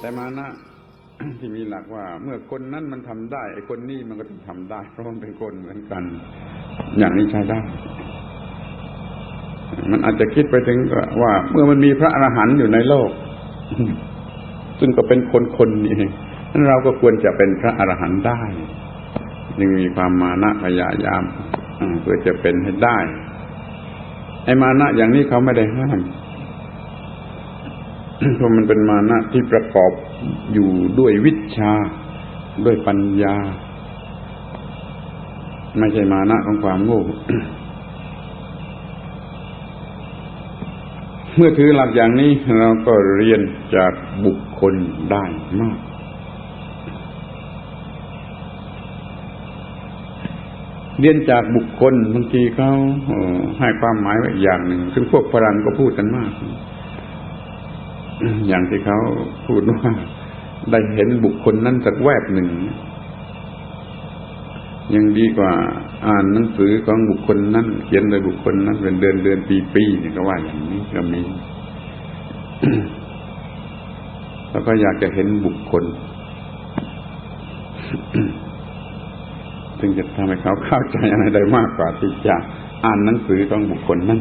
แต่มานะที่มีหลักว่า เมื่อคนนั้นมันทำได้ไอ้คนนี้มันก็ต้องทำได้ เพราะมันเป็นคนเหมือนกัน อย่างนี้ใช้ได้ มันอาจจะคิดไปถึงว่า เมื่อมันมีพระอรหันต์อยู่ในโลก ซึ่งก็เป็นคนคนนี้เองนั้นเราก็ควรจะเป็นพระอรหันต์ได้ยังมีความมานะพยายามเพื่อจะเป็นให้ได้ ไอ้มานะอย่างนี้เขาไม่ได้ห้าม เพราะมันเป็นมานะที่ประกอบอยู่ด้วยวิชา ด้วยปัญญา ไม่ใช่มานะของความโง่เมื่อถือหลักอย่างนี้เราก็เรียนจากบุคคลได้มาก เรียนจากบุคคลบางทีเขาให้ความหมายไว้อีกอย่างหนึ่ง ซึ่งพวกฝรั่งก็พูดกันมาก อย่างที่เขาพูดว่าได้เห็นบุคคลนั้นสักแวบหนึ่ง ยังดีกว่า อ่านหนังสือของบุคคลนั้นเขียนโดยบุคคลนั้นเป็นเดือนเดือนปีปีนี่ก็ว่าอย่างนี้ก็มีแล้วก็อยากจะเห็นบุคคล ซึ่งจะทำให้เขาเข้าใจอะไรได้มากกว่าที่จะอ่านหนังสือของบุคคลนั้น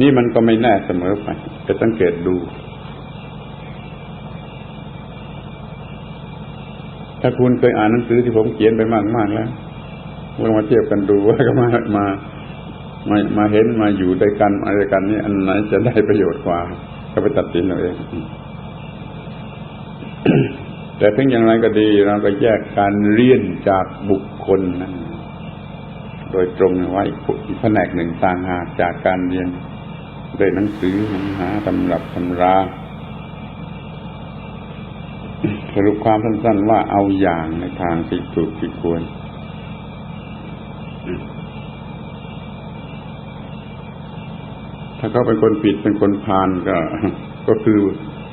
นี่มันก็ไม่แน่เสมอไปจะสังเกตดู ถ้าคุณเคยอ่านหนังสือที่ผมเขียนไปมากๆแล้วลองมาเทียบกันดูว่าก็มามามามาเห็นมาอยู่ด้วยกันอะไรกันนี่อันไหนจะได้ประโยชน์กว่า ก็ไปตัดสินเอาเองแต่ถึงอย่างไรก็ดี เราก็แยกการเรียนจากบุคคลนั้นโดยตรงไว้อีกแผนกหนึ่งต่างหากจากการเรียน ด้วยหนังสือหาตำรับตำรา สรุปความสั้นๆว่าเอาอย่างในทางที่ถูกที่ควรถ้าเขาเป็นคนผิดเป็นคนพาลก็ ก็คือ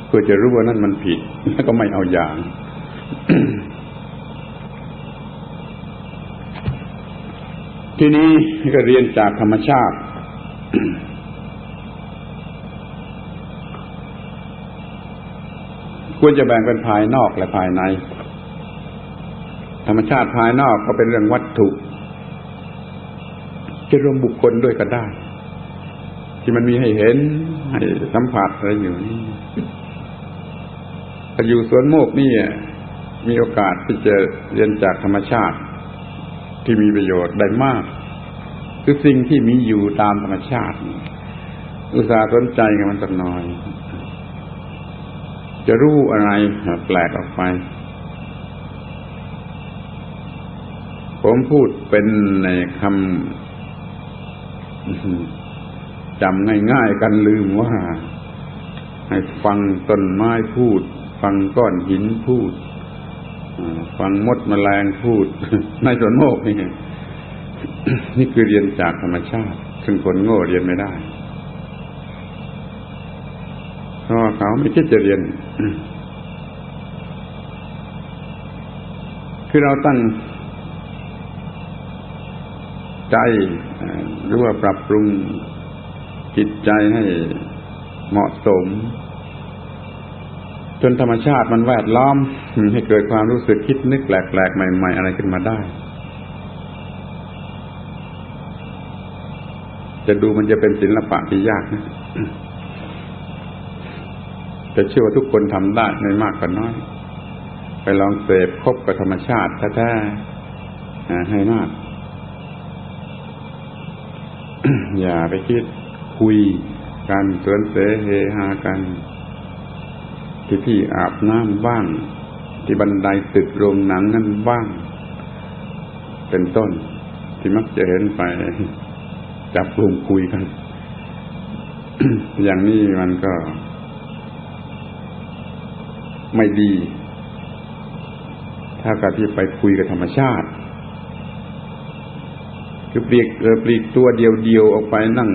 เพื่อจะรู้ว่านั่นมันผิด แล้วก็ไม่เอาอย่างทีนี้ก็เรียนจากธรรมชาติ ควรจะแบ่งเป็นภายนอกและภายใน ธรรมชาติภายนอกก็เป็นเรื่องวัตถุ จะรวมบุคคลด้วยก็ได้ ที่มันมีให้เห็น ให้สัมผัสอะไรอยู่นี่ถ้าอยู่สวนโมกนี่มีโอกาสที่จะเรียนจากธรรมชาติ ที่มีประโยชน์ได้มาก คือสิ่งที่มีอยู่ตามธรรมชาติ อุตสาห์สนใจกับมันสักหน่อย จะรู้อะไรแปลกออกไป ผมพูดเป็นในคำจำง่ายๆกันลืมว่า ให้ฟังต้นไม้พูด ฟังก้อนหินพูดฟังมดแมลงพูดในสวนโมกนี่นี่คือเรียนจากธรรมชาติ ซึ่งคนโง่เรียนไม่ได้ เพราะว่าเขาไม่คิดจะเรียน คือเราตั้งใจหรือว่าปรับปรุงจิตใจให้เหมาะสม จนธรรมชาติมันแวดล้อม ให้เกิดความรู้สึกคิดนึกแปลกๆ ใหม่ ๆ อะไรขึ้นมาได้ จะดูมันจะเป็นศิลปะที่ยากนะ แต่เชื่อว่าทุกคนทำได้ไม่มากก็น้อย ไปลองเสพคบกับธรรมชาติแท้ๆให้มาก อย่าไปคิดคุยกันสวนเสเฮฮากัน ที่ที่อาบน้ำบ้าง ที่บันไดตึกโรงหนังนั่นบ้าง เป็นต้น ที่มักจะเห็นไป จับกลุ่มคุยกัน อย่างนี้มันก็ ไม่ดี ถ้ากับที่ไปคุยกับธรรมชาติ คือเปลีกเออปลีกตัวเดียวเดียวออกไปนั่ง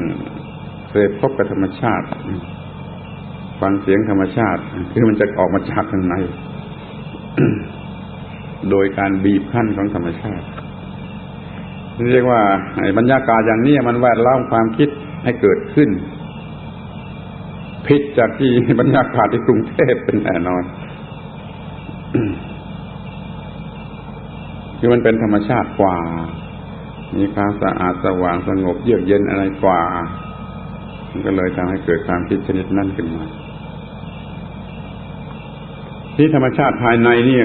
เสพพบกับธรรมชาติ ฟังเสียงธรรมชาติ คือมันจะออกมาจากข้างใน โดยการบีบขั้นของธรรมชาติเรียกว่าไอ้บรรยากาศอย่างนี้มันแวดล้อมความคิดให้เกิดขึ้น ผิดจากที่บรรยากาศที่กรุงเทพเป็นแน่นอน คือมันเป็นธรรมชาติกว่า มีความสะอาดสว่างสงบเยือกเย็นอะไรกว่า มันก็เลยทำให้เกิดความคิดชนิดนั้นขึ้นมา ที่ธรรมชาติภายในนี่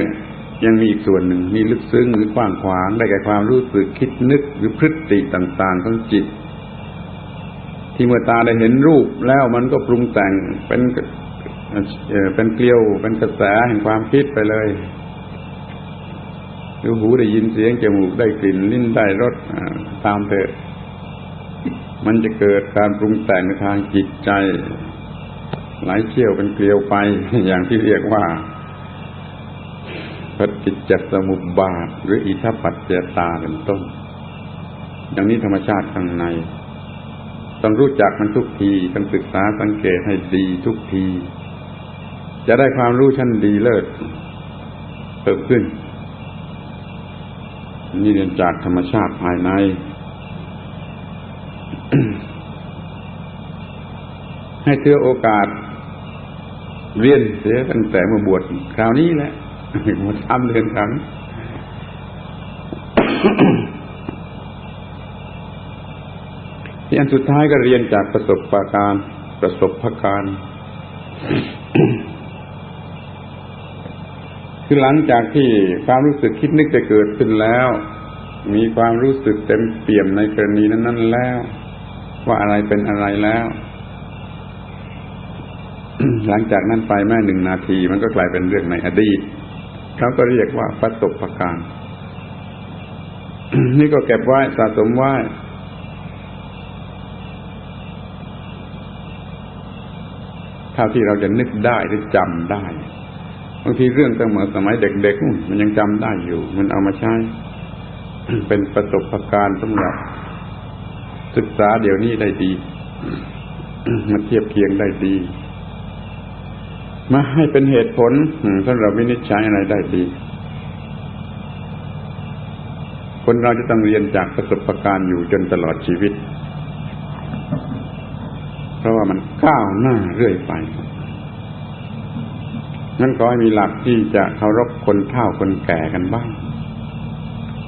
ยังมีอีกส่วนหนึ่งมีลึกซึ้งหรือกว้างขวางได้แก่ความรู้สึกคิดนึกหรือพฤติต่าง ๆ ของจิต ที่เมื่อตาได้เห็นรูปแล้วมันก็ปรุงแต่งเป็นเอ่อเป็นเกลียวเป็นกระแสแห่งความคิดไปเลย หรือหูได้ยินเสียงจมูกได้กลิ่นลิ้นได้รสตามเถอะ มันจะเกิดการปรุงแต่งในทางจิตใจ ไหลเชี่ยวเป็นเกลียวไป อย่างที่เรียกว่าปฏิจจสมุปบาท หรืออิทัปปัจเจตาเป็นต้น อย่างนี้ธรรมชาติข้างใน ต้องรู้จักมันทุกที ต้องศึกษาสังเกตให้ดีทุกที จะได้ความรู้ชั้นดีเลิศเพิ่มขึ้น นี่เรียนจากธรรมชาติภายใน ให้เทือโอกาส เรียนเสียตั้งแต่เมื่อบวชคราวนี้แหละมาทำเดือนครั้งที่อันสุดท้ายก็เรียนจากประสบการ ประสบการ คือหลังจากที่ความรู้สึกคิดนึกจะเกิดขึ้นแล้ว มีความรู้สึกเต็มเปี่ยมในกรณีนั้น ๆ แล้ว ว่าอะไรเป็นอะไรแล้ว หลังจากนั้นไปแม่หนึ่งนาที มันก็กลายเป็นเรื่องในอดีตเขาก็เรียกว่าประสบการนี่ก็เก็บไว้สะสมไว้เท่าที่เราจะนึกได้หรือจำได้ บางทีเรื่องตั้งเมือสมัยเด็กๆมันยังจำได้อยู่ มันเอามาใช้ เป็นประสบการณ์สำหรับศึกษาเดี๋ยวนี้ได้ดีมาเทียบเคียงได้ดี มาให้เป็นเหตุผลสำหรับวินิจฉัยอะไรได้ดี คนเราจะต้องเรียนจากประสบการณ์อยู่จนตลอดชีวิต เพราะว่ามันก้าวหน้าเรื่อยไป นั่นก็ให้มีหลักที่จะเคารพคนเฒ่าคนแก่กันบ้าง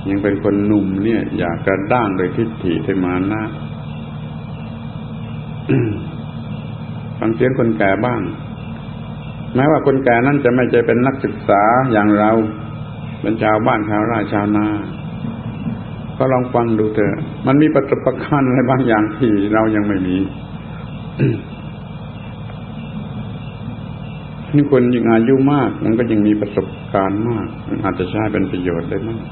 ยังเป็นคนหนุ่มเนี่ย อย่ากระด้างโดยทิฏฐิที่มานะฟังเสียงคนแก่บ้าง แม้ว่าคนแก่นั้นจะไม่ใช่เป็นนักศึกษาอย่างเรา เป็นชาวบ้านชาวไร่ชาวนาก็ลองฟังดูเถอะ มันมีประสบการณ์อะไรบางอย่างที่เรายังไม่มี นี่คนยิ่งอายุมาก มันก็ยิ่งมีประสบการณ์มาก มันอาจจะใช้เป็นประโยชน์ได้มาก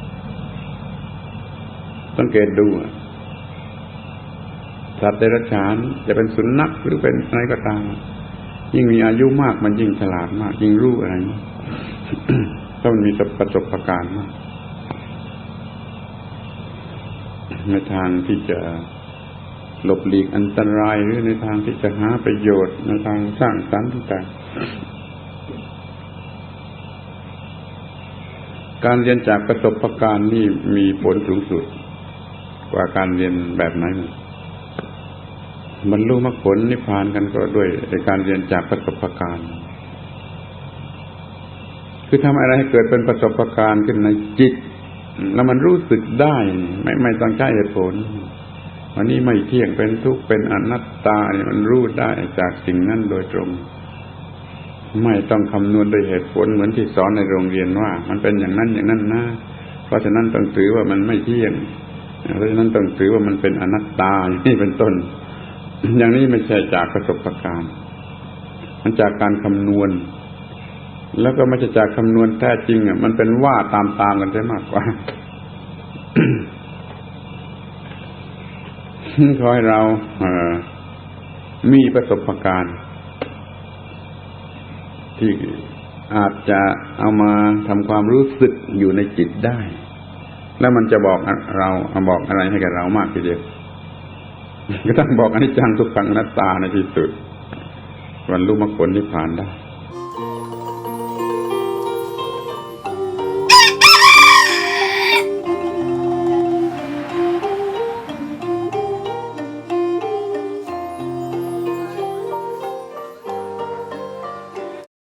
สังเกตดูสัตว์เดรัจฉานจะเป็นสุนัขหรือเป็นอะไรก็ตาม ยิ่งมีอายุมากมันยิ่งฉลาดมาก ยิ่งรู้อะไรมากเพรามันมีประสบการณ์มากในทางที่จะหลบหลีกอันตรายหรือในทางที่จะหาประโยชน์ในทางสร้างสรรค์ต่าง การเรียนจากประสบการณ์นี่มีผลสูงสุด กว่าการเรียนแบบไหนบรรลุมรรคผลนิพพานกันก็ด้วยการเรียนจากประสบการณ์ คือทำอะไรให้เกิดเป็นประสบการณ์ขึ้นในจิต แล้วมันรู้สึกได้ ไม่ไม่ต้องใช้เหตุผลวันนี้ไม่เที่ยงเป็นทุกข์เป็นอนัตตาเนี่ยมันรู้ได้จากสิ่งนั้นโดยตรง ไม่ต้องคำนวณด้วยเหตุผลเหมือนที่สอนในโรงเรียนว่า มันเป็นอย่างนั้นอย่างนั้นนะ เพราะฉะนั้นต้องถือว่ามันไม่เที่ยง เพราะฉะนั้นต้องถือว่ามันเป็นอนัตตาอย่างนี้เป็นต้น อย่างนี้ไม่ใช่จากประสบการณ์ มันจากการคำนวณ แล้วก็ไม่ใช่จากคำนวณแท้จริงอะ มันเป็นว่าตามตามกันได้มากกว่า ขอให้เราเออมีประสบการณ์ ที่อาจจะเอามาทำความรู้สึกอยู่ในจิตได้ แล้วมันจะบอกเราบอกอะไรให้กับเรามากทีเดียวก็ต้องบอกอนิจจังทุกขังนัตตาในที่สุดวันรู้มรรคผลนิพพานได้